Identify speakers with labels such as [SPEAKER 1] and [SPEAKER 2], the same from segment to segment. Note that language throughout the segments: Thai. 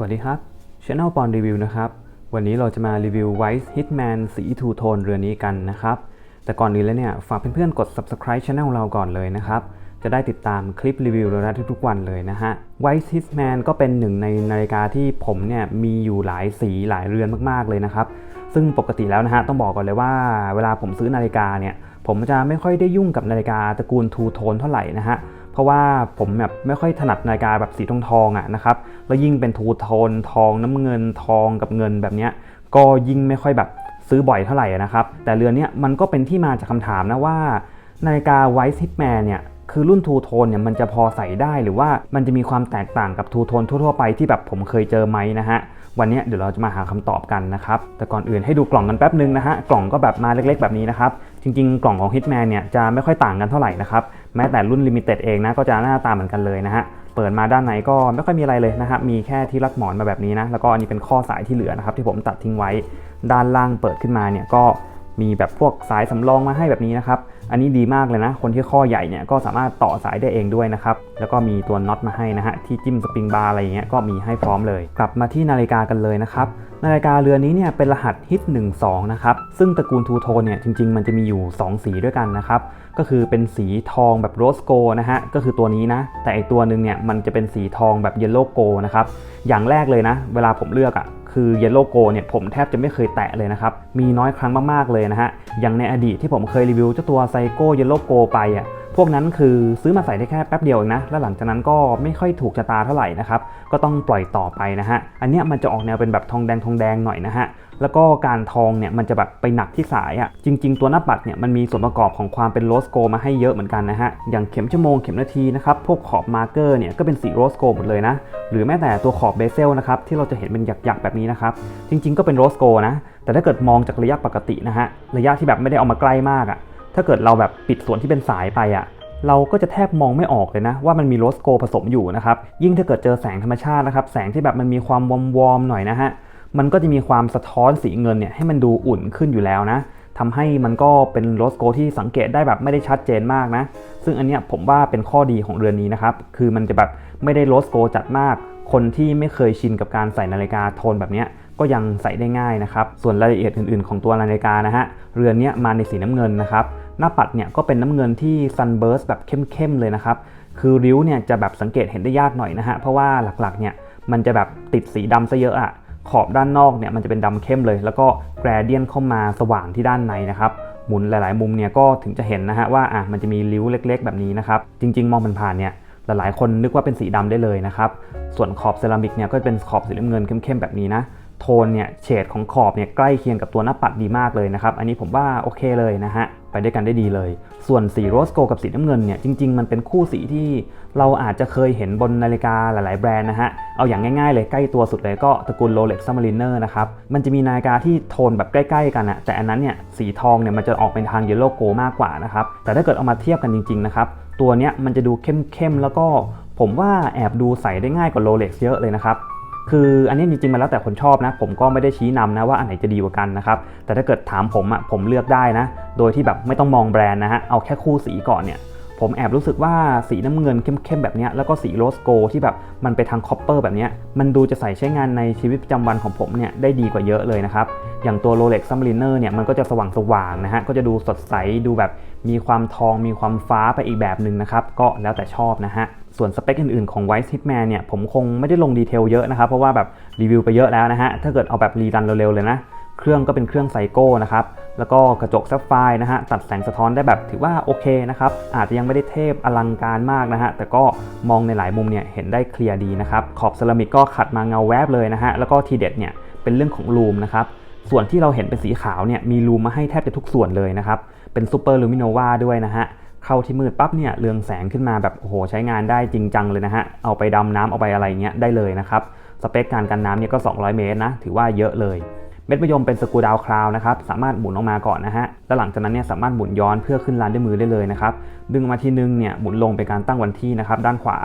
[SPEAKER 1] วัสดีครับ Channel ปอนรีวิวนะครับ วันนี้เราจะมารีวิว White Hitman สีทูโทนเรือนี้กันนะครับ แต่ก่อนอื่นแล้วเนี่ย ฝากเพื่อนๆกด subscribe Channel เราก่อนเลยนะครับ จะได้ติดตามคลิปรีวิวเราได้ทุกๆวันเลยนะฮะ White Hitman ก็เป็นหนึ่งในนาฬิกาที่ผมเนี่ยมีอยู่หลายสีหลายเรือนมากๆเลยนะครับ ซึ่งปกติแล้วนะฮะต้องบอกก่อนเลยว่าเวลาผมซื้อนาฬิกาเนี่ย ผมจะไม่ค่อยได้ยุ่งกับนาฬิกาตระกูลทูโทนเท่าไหร่นะฮะ ราะว่าผมแบบไม่ค่อยถนัดนาฬิกาแบบสีทองทองอะนะครับแล้วยิ่งเป็นทูโทนทองน้ำเงินทองกับเงินแบบเนี้ยก็ยิ่งไม่ค่อยแบบซื้อบ่อยเท่าไหร่นะครับ แต่เรือนเนี้ยมันก็เป็นที่มาจากคำถามนะว่า นาฬิกา White Hitman เนี่ยคือรุ่นทูโทนเนี่ยมันจะพอใส่ได้หรือว่ามันจะมีความแตกต่างกับทูโทนทั่วๆไปที่แบบผมเคยเจอไหมนะฮะ วันนี้เดี๋ยวเราจะมาหาคำตอบกันนะครับ แต่ก่อนอื่นให้ดูกล่องกันแป๊บนึงนะฮะ กล่องก็แบบมาเล็กๆ แบบนี้นะครับ จริงๆ กล่องของ Hitman เนี่ยจะไม่ค่อยต่างกันเท่าไหร่นะครับ แม้แต่รุ่น Limited เองนะก็จะหน้าตาเหมือนกันเลยนะฮะ เปิดมาด้านในก็ไม่ค่อยมีอะไรเลยนะครับ มีแค่ที่รัดหมอนมาแบบนี้นะ แล้วก็อันนี้เป็นข้อสายที่เหลือนะครับที่ผมตัดทิ้งไว้ ด้านล่างเปิดขึ้นมาเนี่ยก็มีแบบพวกสายสำรองมาให้แบบนี้นะครับ อันนี้ดีมากเลยนะ คนที่ข้อใหญ่เนี่ยก็สามารถต่อสายได้เองด้วยนะครับ แล้วก็มีตัวน็อตมาให้นะฮะ ที่จิ้มสปริงบาร์อะไรอย่างเงี้ยก็มีให้พร้อมเลย กลับมาที่นาฬิกากันเลยนะครับ นาฬิกาเรือนนี้เนี่ยเป็นรหัสฮิต12 นะครับ ซึ่งตระกูลทูโทนเนี่ยจริง ๆ มันจะมีอยู่ 2 สีด้วยกันนะครับ ก็คือเป็นสีทองแบบโรสโกนะฮะ ก็คือตัวนี้นะ แต่อีกตัวหนึ่งเนี่ยมันจะเป็นสีทองแบบเยลโล่โกนะครับ อย่างแรกเลยนะ เวลาผมเลือกอะ่ะ คือเยลโลโกเนี่ยผมแทบจะไม่เคยแตะเลยนะครับ มีน้อยครั้งมากๆเลยนะฮะ อย่างในอดีตที่ผมเคยรีวิวเจ้าตัวไซโก้เยลโลโกไปอะ พวกนั้นคือซื้อมาใส่ได้แค่แป๊บเดียวเองนะ แล้วหลังจากนั้นก็ไม่ค่อยถูกชะตาเท่าไหร่นะครับ ก็ต้องปล่อยต่อไปนะฮะ อันเนี้ยมันจะออกแนวเป็นแบบทองแดงทองแดงหน่อยนะฮะ แล้วก็การทองเนี่ยมันจะแบบไปหนักที่สายอะ่ะ จริง ๆ ตัวหน้าปัดเนี่ยมันมีส่วนประกอบของความเป็นโรสโกมาให้เยอะเหมือนกันนะฮะ อย่างเข็มชั่วโมงเข็มนาทีนะครับ พวกขอบมาร์เกอร์เนี่ยก็เป็นสีโรสโกหมดเลยนะ หรือแม้แต่ตัวขอบเบเซลนะครับที่เราจะเห็นเป็นหยักๆแบบนี้นะครับ จริง ๆ ก็เป็นโรสโกนะ แต่ถ้าเกิดมองจากระยะปกตินะฮะ ระยะที่แบบไม่ได้เอามาใกล้มากอะ่ะ ถ้าเกิดเราแบบปิดส่วนที่เป็นสายไปอะเราก็จะแทบมองไม่ออกเลยนะ ว่ามันมีโรสโกผสมอยู่นะครับ ยิ่งถ้าเกิดเจอแสงธรรมชาตินะครับ แสงที่แบบมันมีความวอมวอมๆหน่อยนะฮะมันก็จะมีความสะท้อนสีเงินเนี่ยให้มันดูอุ่นขึ้นอยู่แล้วนะทำให้มันก็เป็นโรสโกที่สังเกตได้แบบไม่ได้ชัดเจนมากนะ ซึ่งอันเนี้ยผมว่าเป็นข้อดีของเรือนนี้นะครับ คือมันจะแบบไม่ได้โรสโกจัดมาก คนที่ไม่เคยชินกับการใส่นาฬิกาโทนแบบเนี้ยก็ยังใส่ได้ง่ายนะครับ ส่วนรายละเอียดอื่นๆ ของตัวนาฬิกานะฮะ เรือนเนี้ยมาในสีน้ำเงินนะครับ หน้าปัดเนี่ยก็เป็นน้ำเงินที่ sunburst แบบเข้มๆเลยนะครับ คือริ้วเนี่ยจะแบบสังเกตเห็นได้ยากหน่อยนะฮะ เพราะว่าหลักๆเนี่ยมันจะแบบติดสีดำซะเยอะอะขอบด้านนอกเนี่ยมันจะเป็นดำเข้มเลย แล้วก็แกรเดียนเข้ามาสว่างที่ด้านในนะครับหมุนหลายๆมุมเนี่ยก็ถึงจะเห็นนะฮะว่าอะมันจะมีริ้วเล็ก ๆ แบบนี้นะครับจริง ๆ มองผ่านๆเนี่ยหลายๆคนนึกว่าเป็นสีดำได้เลยนะครับส่วนขอบเซรามิกเนี่ยก็จะเป็นขอบสีน้ำเงินเข้มๆแบบนี้นะโทนเนี่ยเฉดของขอบเนี่ยใกล้เคียงกับตัวหน้าปัดดีมากเลยนะครับอันนี้ผมว่าโอเคเลยนะฮะ ไปด้วยกันได้ดีเลย ส่วนสีโรสโกกับสีน้ำเงินเนี่ยจริง ๆ มันเป็นคู่สีที่เราอาจจะเคยเห็นบนนาฬิกาหลาย ๆ แบรนด์นะฮะ เอาอย่างง่ายๆเลยใกล้ตัวสุดเลยก็ตระกูล Rolex Submariner นอร์นะครับ มันจะมีนาฬิกาที่โทนแบบใกล้ ๆ กันอะแต่อันนั้นเนี่ยสีทองเนี่ยมันจะออกเป็นทางเยลโล่โกมากกว่านะครับ แต่ถ้าเกิดเอามาเทียบกันจริง ๆ นะครับ ตัวเนี้ยมันจะดูเข้มๆแล้วก็ผมว่าแอบดูใส่ได้ง่ายกว่า Rolex เยอะเลยนะครับ คืออันนี้จริงๆมันแล้วแต่คนชอบนะ ผมก็ไม่ได้ชี้นำนะว่าอันไหนจะดีกว่ากันนะครับ แต่ถ้าเกิดถามผมอะ่ะผมเลือกได้นะ โดยที่แบบไม่ต้องมองแบรนด์นะฮะ เอาแค่คู่สีก่อนเนี่ย ผมแอบรู้สึกว่าสีน้ำเงินเข้มๆแบบนี้แล้วก็สีโรสโกที่แบบมันไปทางคอปเปอร์แบบนี้มันดูจะใส่ใช้งานในชีวิตประจำวันของผมเนี่ยได้ดีกว่าเยอะเลยนะครับ อย่างตัว Rolex Submariner เนี่ยมันก็จะสว่างๆนะฮะก็จะดูสดใสดูแบบมีความทองมีความฟ้าไปอีกแบบหนึ่งนะครับก็แล้วแต่ชอบนะฮะ ส่วนสเปคอื่นๆของ White Hitman เนี่ยผมคงไม่ได้ลงดีเทลเยอะนะครับ เพราะว่าแบบรีวิวไปเยอะแล้วนะฮะ ถ้าเกิดเอาแบบรีรันเร็วๆเลยนะ เครื่องก็เป็นเครื่องไซโก้นะครับ แล้วก็กระจกซับไฟนะฮะ ตัดแสงสะท้อนได้แบบถือว่าโอเคนะครับ อาจจะยังไม่ได้เทพอลังการมากนะฮะ แต่ก็มองในหลายมุมเนี่ยเห็นได้เคลียร์ดีนะครับ ขอบเซรามิกก็ขัดมาเงาแวบเลยนะฮะ แล้วก็ทีเด็ดเนี่ยเป็นเรื่องของลูมนะครับส่วนที่เราเห็นเป็นสีขาวเนี่ยมีลูมมาให้แทบจะทุกส่วนเลยนะครับ เป็นซูเปอร์ลูมิโนวาด้วยนะฮะ เข้าที่มืดปั๊บเนี่ยเรืองแสงขึ้นมาแบบโอ้โหใช้งานได้จริงจังเลยนะฮะเอาไปดำน้ำเอาไปอะไรเงี้ยได้เลยนะครับสเปคการกันน้ำเนี่ยก็ 200 เมตรนะถือว่าเยอะเลย เม็ดมะยมเป็นสกูดาวคราวนะครับสามารถหมุนออกมาก่อนนะฮะแล้วหลังจากนั้นเนี่ยสามารถหมุนย้อนเพื่อขึ้นลานด้วยมือได้เลยนะครับดึงมาทีนึงเนี่ยหมุนลงเป็นการตั้งวันที่นะครับด้านขวา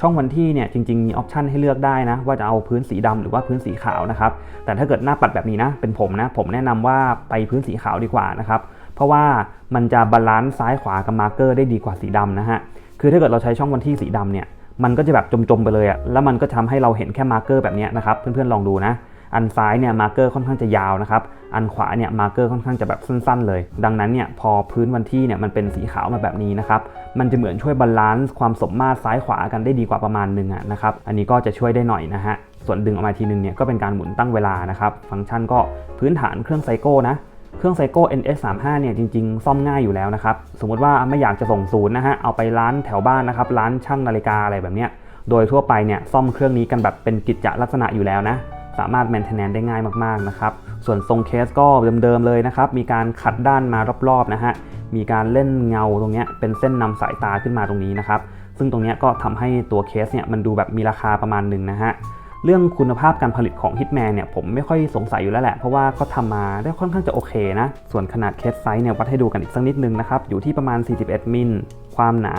[SPEAKER 1] ช่องวันที่เนี่ยจริงๆมีออปชันให้เลือกได้นะ ว่าจะเอาพื้นสีดำหรือว่าพื้นสีขาวนะครับแต่ถ้าเกิดหน้าปัดแบบนี้นะเป็นผมนะผมแนะนำว่าไปพื้นสีขาวดีกว่านะครับเราะว่ามันจะบาลานซ์ซ้ายขวากับมาร์เกอร์ได้ดีกว่าสีดำนะฮะ คือถ้าเกิดเราใช้ช่องวันที่สีดำเนี่ย มันก็จะแบบจมๆไปเลยอะแล้วมันก็ทำให้เราเห็นแค่มาร์เกอร์แบบนี้นะครับ เพื่อนๆลองดูนะ อันซ้ายเนี่ยมาร์เกอร์ค่อนข้างจะยาวนะครับ อันขวาเนี่ยมาร์เกอร์ค่อนข้างจะแบบสั้นๆ เลย ดังนั้นเนี่ยพอพื้นวันที่เนี่ยมันเป็นสีขาวมาแบบนี้นะครับ มันจะเหมือนช่วยบาลานซ์ความสมมาตรซ้ายขวากันได้ดีกว่าประมาณหนึงอะนะครับ อันนี้ก็จะช่วยได้หน่อยนะฮะ ส่วนดึงออกมาทีนึงเนี่ยก็เป็นการหมุนตั้งเวลานะครับ ฟังก์ชันก็พื้นฐานเครื่องไซโก้นะ เครื่องไซโก้ NS35 เนี่ยจริงๆ ซ่อมง่ายอยู่แล้วนะครับ สมมติว่าไม่อยากจะส่งศูนย์นะฮะ เอาไปร้านแถวบ้านนะครับ ร้านช่างนาฬิกาอะไรแบบเนี้ย โดยทั่วไปเนี่ยซ่อมเครื่องนี้กันแบบเป็นกิจจลักษณะอยู่แล้วนะ สามารถ maintenance ได้ง่ายมากๆนะครับ ส่วนทรงเคสก็เดิมๆเลยนะครับ มีการขัดด้านมารอบๆนะฮะ มีการเล่นเงาตรงเนี้ยเป็นเส้นนำสายตาขึ้นมาตรงนี้นะครับ ซึ่งตรงเนี้ยก็ทำให้ตัวเคสเนี่ยมันดูแบบมีราคาประมาณหนึ่งนะฮะ เรื่องคุณภาพการผลิตของ Hitman เนี่ยผมไม่ค่อยสงสัยอยู่แล้วแหละ เพราะว่าเขาทำมาได้ค่อนข้างจะโอเคนะ ส่วนขนาดเคสไซส์เนี่ยวัดให้ดูกันอีกสักนิดนึงนะครับ อยู่ที่ประมาณ 41 มิล ความหนา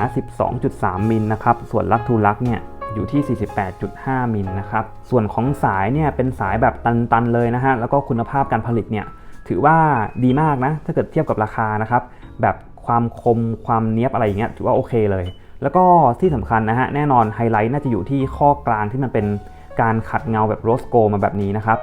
[SPEAKER 1] 12.3 มิลนะครับ ส่วนลักทูลักเนี่ยอยู่ที่ 48.5 มิลนะครับ ส่วนของสายเนี่ยเป็นสายแบบตันๆเลยนะฮะ แล้วก็คุณภาพการผลิตเนี่ยถือว่าดีมากนะ ถ้าเกิดเทียบกับราคานะครับ แบบความคมความเนี้ยบอะไรอย่างเงี้ยถือว่าโอเคเลย แล้วก็ที่สำคัญนะฮะแน่นอนไฮไลท์น่าจะอยู่ที่ข้อกลางที่มันเป็น การขัดเงาแบบโรสโกมาแบบนี้นะครับ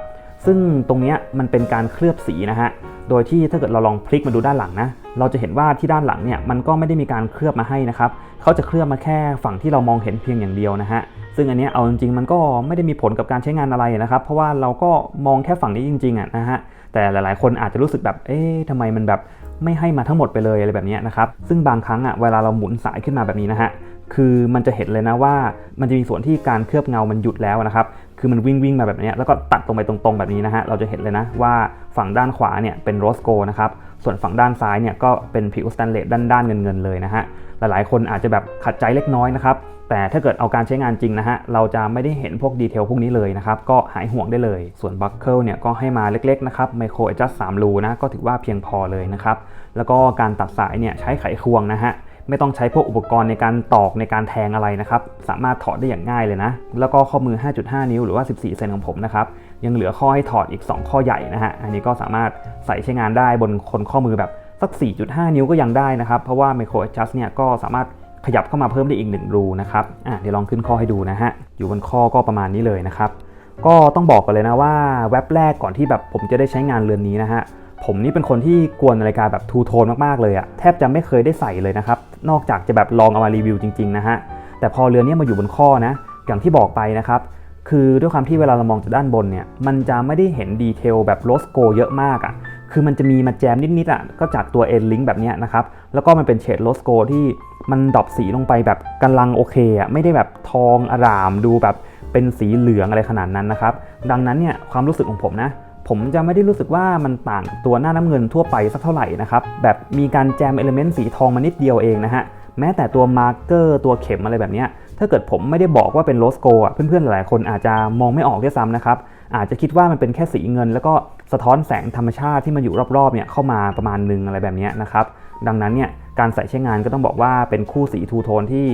[SPEAKER 1] ซึ่งตรงนี้มันเป็นการเคลือบสีนะฮะ โดยที่ถ้าเกิดเราลองพลิกมาดูด้านหลังนะ เราจะเห็นว่าที่ด้านหลังเนี่ยมันก็ไม่ได้มีการเคลือบมาให้นะครับ เขาจะเคลือบมาแค่ฝั่งที่เรามองเห็นเพียงอย่างเดียวนะฮะ ซึ่งอันนี้เอาจริงๆมันก็ไม่ได้มีผลกับการใช้งานอะไรนะครับ เพราะว่าเราก็มองแค่ฝั่งนี้จริงๆอะนะฮะ แต่หลายๆ คนอาจจะรู้สึกแบบ เอ๊ะทำไมมันแบบไม่ให้มาทั้งหมดไปเลยอะไรแบบนี้นะครับ ซึ่งบางครั้งอะเวลาเราหมุนสายขึ้นมาแบบนี้นะฮะ คือมันจะเห็นเลยนะว่ามันจะมีส่วนที่การเคลือบเงามันหยุดแล้วนะครับ คือมันวิ่งวิ่งมาแบบนี้แล้วก็ตัดตรงไปตรงๆแบบนี้นะฮะ เราจะเห็นเลยนะว่าฝั่งด้านขวาเนี่ยเป็นโรสโกนะครับ ส่วนฝั่งด้านซ้ายเนี่ยก็เป็นผิวสแตนเลสด้านๆเงินๆเลยนะฮะ หลายๆคนอาจจะแบบขัดใจเล็กน้อยนะครับ แต่ถ้าเกิดเอาการใช้งานจริงนะฮะ เราจะไม่ได้เห็นพวกดีเทลพวกนี้เลยนะครับ ก็หายห่วงได้เลย ส่วนบัคเกิลเนี่ยก็ให้มาเล็กๆนะครับไมโครเอจัส3รูนะ ก็ถือว่าเพียงพอเลยนะครับ แล้วก็การตัดสายเนี่ยใช้ไขควงนะฮะ ไม่ต้องใช้พวกอุปกรณ์ในการตอกในการแทงอะไรนะครับ สามารถถอดได้อย่างง่ายเลยนะ แล้วก็ข้อมือ 5.5 นิ้วหรือว่า 14 เซนของผมนะครับ ยังเหลือข้อให้ถอดอีก 2 ข้อใหญ่นะฮะ อันนี้ก็สามารถใส่ใช้งานได้บนคนข้อมือแบบสัก 4.5 นิ้วก็ยังได้นะครับ เพราะว่า Micro Adjust เนี่ยก็สามารถขยับเข้ามาเพิ่มได้อีก1รูนะครับ อะเดี๋ยวลองขึ้นข้อให้ดูนะฮะ อยู่บนข้อก็ประมาณนี้เลยนะครับ ก็ต้องบอกกันเลยนะว่าเว็บแรกก่อนที่แบบผมจะได้ใช้งานเรือนนี้นะฮะผมนี่เป็นคนที่กวนนาฬิกาแบบทูโทนมาก ๆ เลยอะแทบจะไม่เคยได้ใส่เลยนะครับ นอกจากจะแบบลองเอามารีวิวจริงๆนะฮะแต่พอเรือนนี้มาอยู่บนข้อนะอย่างที่บอกไปนะครับคือด้วยความที่เวลาเรามองจากด้านบนเนี่ยมันจะไม่ได้เห็นดีเทลแบบโลสโกเยอะมากอะคือมันจะมีมาแจมนิดๆอะก็จากตัวเอ็นลิงแบบเนี้ยนะครับแล้วก็มันเป็นเฉดโลสโกที่มันดรอปสีลงไปแบบกำลังโอเคอะไม่ได้แบบทองอารามดูแบบเป็นสีเหลืองอะไรขนาดนั้นนะครับดังนั้นเนี่ยความรู้สึกของผมนะ ผมจะไม่ได้รู้สึกว่ามันต่างตัวหน้าน้ำเงินทั่วไปสักเท่าไหร่นะครับ แบบมีการแจมเอลเมนต์สีทองมานิดเดียวเองนะฮะ แม้แต่ตัวมาร์กเกอร์ตัวเข็มอะไรแบบนี้ ถ้าเกิดผมไม่ได้บอกว่าเป็นโลสโกอะ เพื่อนๆ หลายคนอาจจะมองไม่ออกด้วยซ้ำนะครับ อาจจะคิดว่ามันเป็นแค่สีเงิน แล้วก็สะท้อนแสงธรรมชาติที่มันอยู่รอบๆ เนี่ยเข้ามาประมาณนึงอะไรแบบนี้นะครับ ดังนั้นเนี่ย การใส่ใช้งานก็ต้องบอกว่าเป็นคู่สีทูโทนที่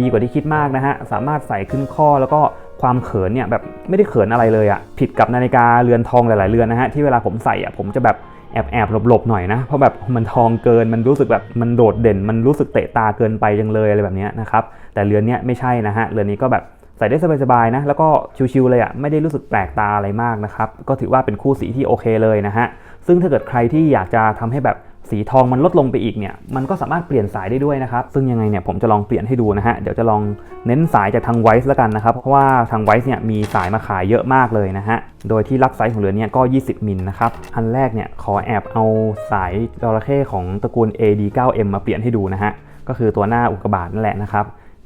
[SPEAKER 1] ดีกว่าที่คิดมากนะฮะ สามารถใส่ขึ้นข้อแล้วก็ความเขินเนี่ยแบบไม่ได้เขินอะไรเลยอะ่ะผิดกับนาฬิกาเรือนทองหลาย ๆ เรือนนะฮะที่เวลาผมใส่อะผมจะแบบแอบแอบหลบๆหน่อยนะ เพราะแบบมันทองเกินมันรู้สึกแบบมันโดดเด่น มันรู้สึกเตะตาเกินไปจังเลยอะไรแบบนี้นะครับแต่เรือนเนี้ยไม่ใช่นะฮะเรือนนี้ก็แบบใส่ได้สบายๆนะแล้วก็ชิวๆเลยอะ่ะไม่ได้รู้สึกแปลกตาอะไรมากนะครับก็ถือว่าเป็นคู่สีที่โอเคเลยนะฮะซึ่งถ้าเกิดใครที่อยากจะทำให้แบบ สีทองมันลดลงไปอีกเนี่ย มันก็สามารถเปลี่ยนสายได้ด้วยนะครับ ซึ่งยังไงเนี่ยผมจะลองเปลี่ยนให้ดูนะฮะ เดี๋ยวจะลองเน้นสายจากทางไวซ์แล้วกันนะครับ เพราะว่าทางไวซ์เนี่ยมีสายมาขายเยอะมากเลยนะฮะ โดยที่ลักไซส์ของเรือเนี่ยก็ 20 มิลนะครับ อันแรกเนี่ยขอแอบเอาสายจระเข้ของตระกูล AD9M มาเปลี่ยนให้ดูนะฮะ ก็คือตัวหน้าอุกกาบาตนั่นแหละนะครับ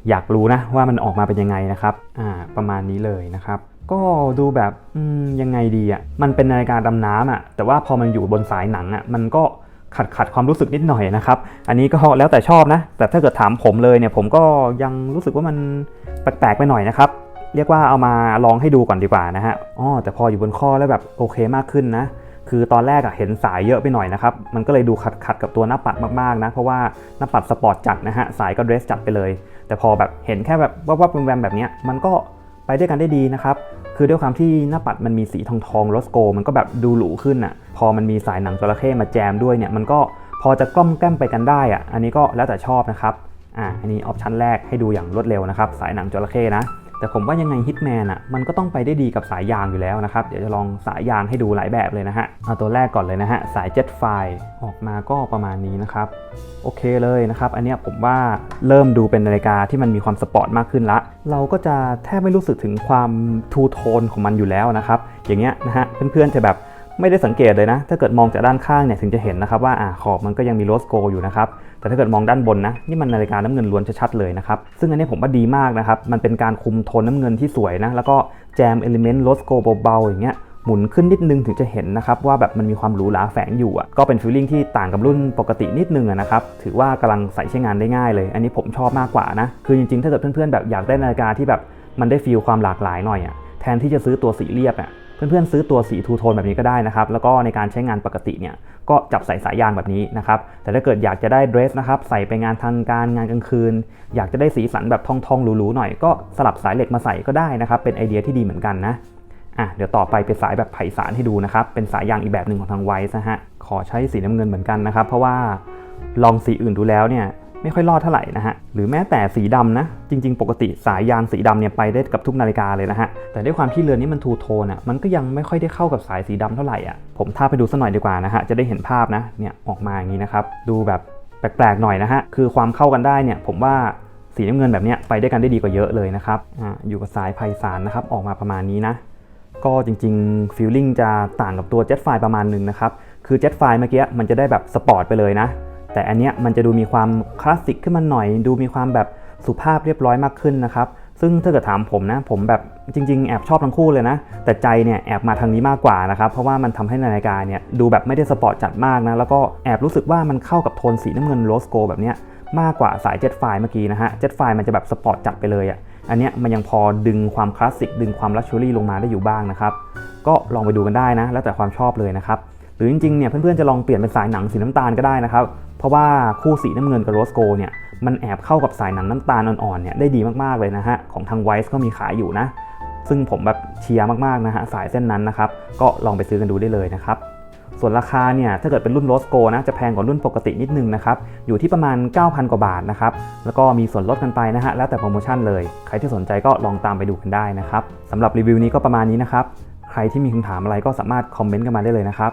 [SPEAKER 1] อยากรู้นะว่ามันออกมาเป็นยังไงนะครับ อ่า ประมาณนี้เลยนะครับก็ดูแบบยังไงดีอะ่ะ มันเป็นนาฬิกาดำน้ำอะ แต่ว่าพอมันอยู่บนสายหนังอะ มันก็ ขัดขัดความรู้สึกนิดหน่อยนะครับ อันนี้ก็แล้วแต่ชอบนะ แต่ถ้าเกิดถามผมเลยเนี่ยผมก็ยังรู้สึกว่ามันแปลกๆไปหน่อยนะครับ เรียกว่าเอามาลองให้ดูก่อนดีกว่านะฮะอ๋อแต่พออยู่บนข้อแล้วแบบโอเคมากขึ้นนะ คือตอนแรกอะเห็นสายเยอะไปหน่อยนะครับ มันก็เลยดูขัดขัดกับตัวหน้าปัดมากๆนะ เพราะว่าหน้าปัดสปอร์ตจัดนะฮะ สายก็เดรสจัดไปเลย แต่พอแบบเห็นแค่แบบวับวับแวมแบบนี้มันก็ ไปด้วยกันได้ดีนะครับคือด้วยความที่หน้าปัดมันมีสีทองทองโรสโก มันก็แบบดูหรูขึ้นอะพอมันมีสายหนังจระเข้มาแจมด้วยเนี่ยมันก็พอจะกล้อมแกล้มไปกันได้อะอันนี้ก็แล้วแต่ชอบนะครับอ่าอันนี้ออปชั่นแรกให้ดูอย่างรวดเร็วนะครับสายหนังจระเข้นะ แต่ผมว่ายังไงฮิตแมนอะมันก็ต้องไปได้ดีกับสายยางอยู่แล้วนะครับ เดี๋ยวจะลองสายยางให้ดูหลายแบบเลยนะฮะ เอาตัวแรกก่อนเลยนะฮะ สายเจ็ตไฟออกมาก็ประมาณนี้นะครับ โอเคเลยนะครับ อันนี้ผมว่าเริ่มดูเป็นนาฬิกาที่มันมีความสปอร์ตมากขึ้นละ เราก็จะแทบไม่รู้สึกถึงความทูโทนของมันอยู่แล้วนะครับ อย่างเงี้ยนะฮะเพื่อนๆจะแบบ ไม่ได้สังเกตเลยนะ ถ้าเกิดมองจากด้านข้างเนี่ยถึงจะเห็นนะครับว่าอ่าขอบมันก็ยังมีโรสโกอยู่นะครับ แต่ถ้าเกิดมองด้านบนนะนี่มันนาฬิกาน้ำเงินล้วนชัดๆเลยนะครับ ซึ่งอันนี้ผมว่าดีมากนะครับ มันเป็นการคุมโทนน้ำเงินที่สวยนะ แล้วก็แจมเอลิเมนต์โรสโกเบาๆอย่างเงี้ยหมุนขึ้นนิดนึงถึงจะเห็นนะครับว่าแบบมันมีความหรูหราแฝงอยู่อะก็เป็นฟีลลิ่งที่ต่างกับรุ่นปกตินิดนึงะนะครับถือว่ากำลังใส่ใช้งานได้ง่ายเลย อันนี้ผมชอบมากกว่านะคือจริงๆถ้าเกิดเพื่อนๆแบบอยากได้นาฬิกาที่แบบมันได้ฟีลความหลากหลายหน่อยอะแทนที่จะซื้อตัวสีเรียบอะ เพื่อนๆซื้อตัวสีทูโทนแบบนี้ก็ได้นะครับ แล้วก็ในการใช้งานปกติเนี่ยก็จับใส่สายยางแบบนี้นะครับ แต่ถ้าเกิดอยากจะได้เดรสนะครับใส่ไปงานทางการงานกลางคืน อยากจะได้สีสันแบบทองๆหรูๆหน่อยก็สลับสายเหล็กมาใส่ก็ได้นะครับ เป็นไอเดียที่ดีเหมือนกันนะอะเดี๋ยวต่อไปเป็นสายแบบไผ่สารให้ดูนะครับ เป็นสายยางอีกแบบหนึ่งของทางไวซ์นะฮะขอใช้สีน้ำเงินเหมือนกันนะครับ เพราะว่าลองสีอื่นดูแล้วเนี่ย ไม่ค่อยรอดเท่าไหร่นะฮะหรือแม้แต่สีดำนะ จริง ๆ ปกติสายยางสีดำเนี่ยไปได้กับทุกนาฬิกาเลยนะฮะแต่ด้วยความที่เรือนนี้มันทูโทนอะมันก็ยังไม่ค่อยได้เข้ากับสายสีดำเท่าไหร่อะผมท่าไปดูสักหน่อยดีกว่านะฮะจะได้เห็นภาพนะเนี่ยออกมาอย่างนี้นะครับดูแบบแปลกๆหน่อยนะฮะคือความเข้ากันได้เนี่ยผมว่าสีน้ำเงินแบบเนี้ยไปได้กันได้ดีกว่าเยอะเลยนะครับอ่าอยู่กับสายไผ่สารนะครับออกมาประมาณนี้นะ ก็จริงๆฟีลลิ่งจะต่างกับตัว Jet f i ประมาณหนึ่งนะครับ คือ Jet f i เมื่อกี้มันจะได้แบบสปอร์ตไปเลยนะ แต่อันเนี้ยมันจะดูมีความคลาสสิกขึ้นมาหน่อย ดูมีความแบบสุภาพเรียบร้อยมากขึ้นนะครับ ซึ่งถ้าเกิดถามผมนะ ผมแบบจริง ๆ แอบชอบทั้งคู่เลยนะ แต่ใจเนี่ยแอบมาทางนี้มากกว่านะครับ เพราะว่ามันทำให้นาฬิกาเนี่ยดูแบบไม่ได้สปอร์ตจัดมากนะ แล้วก็แอบรู้สึกว่ามันเข้ากับโทนสีน้ำเงินโรสโกแบบเนี้ยมากกว่าสาย Jet f i เมื่อกี้นะฮะ Jet f i มันจะแบบสปอร์ตจัดไปเลยอะ่ะ อันเนี้ยมันยังพอดึงความคลาสสิกดึงความลักชัวรี่ลงมาได้อยู่บ้างนะครับ ก็ลองไปดูกันได้นะ แล้วแต่ความชอบเลยนะครับ หรือจริงๆเนี่ยเพื่อนๆจะลองเปลี่ยนเป็นสายหนังสีน้ำตาลก็ได้นะครับเพราะว่าคู่สีน้ำเงินกับโรสโกเนี่ยมันแอบเข้ากับสายหนังน้ำตาลอ่อนๆเนี่ยได้ดีมากๆเลยนะฮะของทางไวซ์ก็มีขายอยู่นะ ซึ่งผมแบบเชียร์มากๆนะฮะสายเส้นนั้นนะครับก็ลองไปซื้อกันดูได้เลยนะครับส่วนราคาเนี่ยถ้าเกิดเป็นรุ่นโรสโกนะจะแพงกว่ารุ่นปกตินิดนึงนะครับอยู่ที่ประมาณ 9,000 กว่าบาทนะครับแล้วก็มีส่วนลดกันไปนะฮะแล้วแต่โปรโมชั่นเลย ใครที่สนใจก็ลองตามไปดูกันได้นะครับสำหรับรีวิวนี้ก็ประมาณนี้นะครับใครที่มีคำถามอะไรก็สามารถคอมเมนต์กันมาได้เลยนะครับ